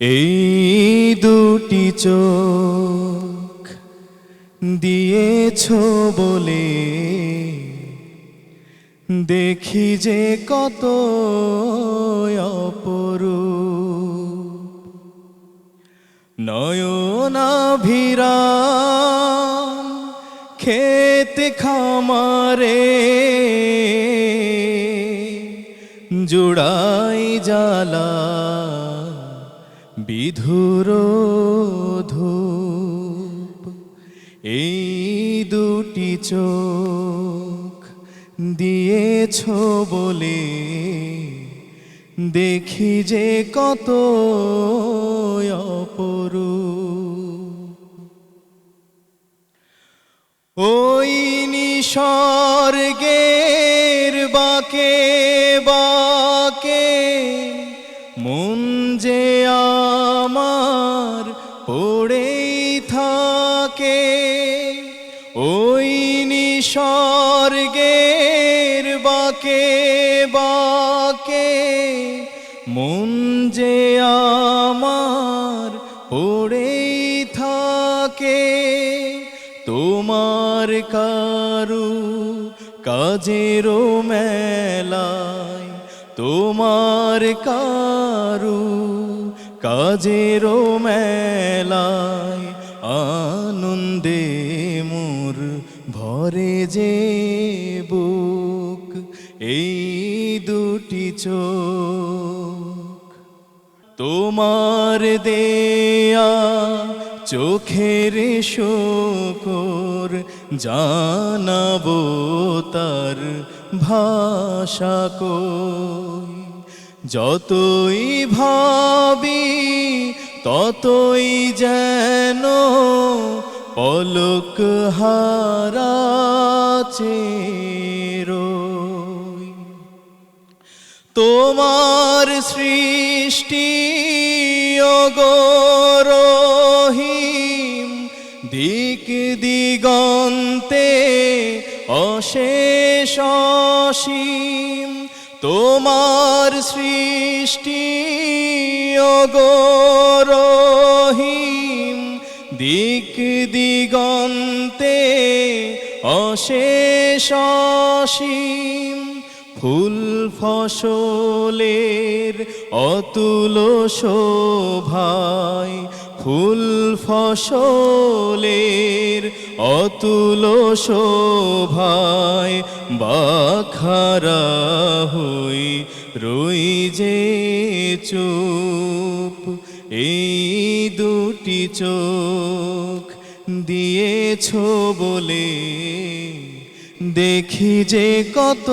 এই দুটি চোখ দিয়েছ বলে দেখি যে কত অপরূপ। নয়নাভিরাম খেত খামারে জুড়াই জালা বিধুর ধূপ এই দুটি চোখ দিয়েছ বলে দেখি যে কত অপরূপ। ওই নিসর্গের বাকে আমার পড়েই থাকে। ওই নিসর্গের বাকে বাকে মন যে আমার পড়েই থাকে। তোমার কারু কাজেরও মেলায় তোমার কারু কাজেরও মেলায় আনন্দে মোর ভরে যে বুক, এই দুটি চোখ। তোমার দেয়া চোখের শোকর জানাব তার ভাষা কই যতই ভাবি ততই যেন পলক হারাচে তোমার সৃষ্টি অগরহিম দিক দিগন্তে অশেষ অসীম। তোমার সৃষ্টি অগরহিম দিক দিগন্তে অশেষ ফুল ফসলের অতুল শোভায় ফুল ফসলের অতুল শোভায় বাখারা হই রই যে চুপ, এই দুটি চোখ দিয়েছ বলে দেখি যে কত